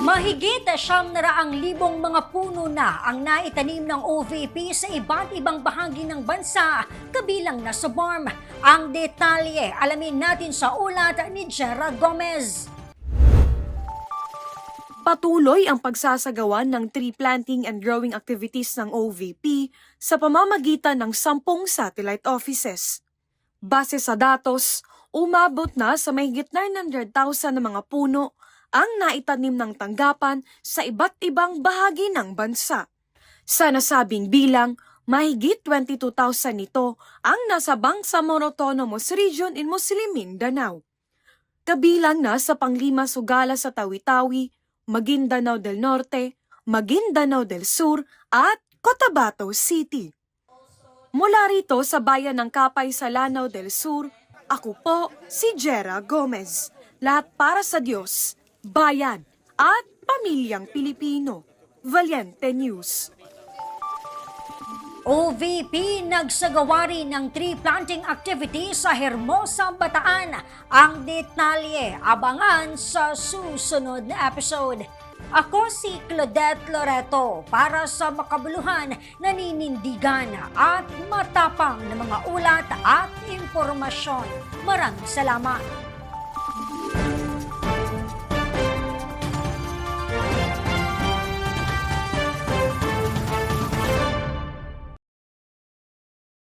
Mahigit siyam na raang libong mga puno na ang naitanim ng OVP sa iba't ibang bahagi ng bansa, kabilang na sa BARM. Ang detalye, alamin natin sa ulat ni Jera Gomez. Patuloy ang pagsasagawa ng tree planting and growing activities ng OVP sa pamamagitan ng sampung satellite offices. Base sa datos, umabot na sa mahigit 900,000 na mga puno ang naitanim ng tanggapan sa iba't ibang bahagi ng bansa. Sa nasabing bilang, mahigit 22,000 nito ang nasa Bangsamoro Autonomous Region in Muslim Mindanao. Kabilang na sa panglima sugala sa Tawi-Tawi, Maguindanao del Norte, Maguindanao del Sur at Cotabato City. Mula rito sa bayan ng Kapay sa Lanao del Sur, ako po si Jera Gomez. Lahat para sa Diyos, bayan at pamilyang Pilipino. Valiente News. OVP nagsagawa rin ng tree planting activity sa Hermosa, Bataan. Ang detalye, abangan sa susunod na episode. Ako si Claudette Loreto para sa makabuluhan, naninindigan at matapang na mga ulat at impormasyon. Maraming salamat.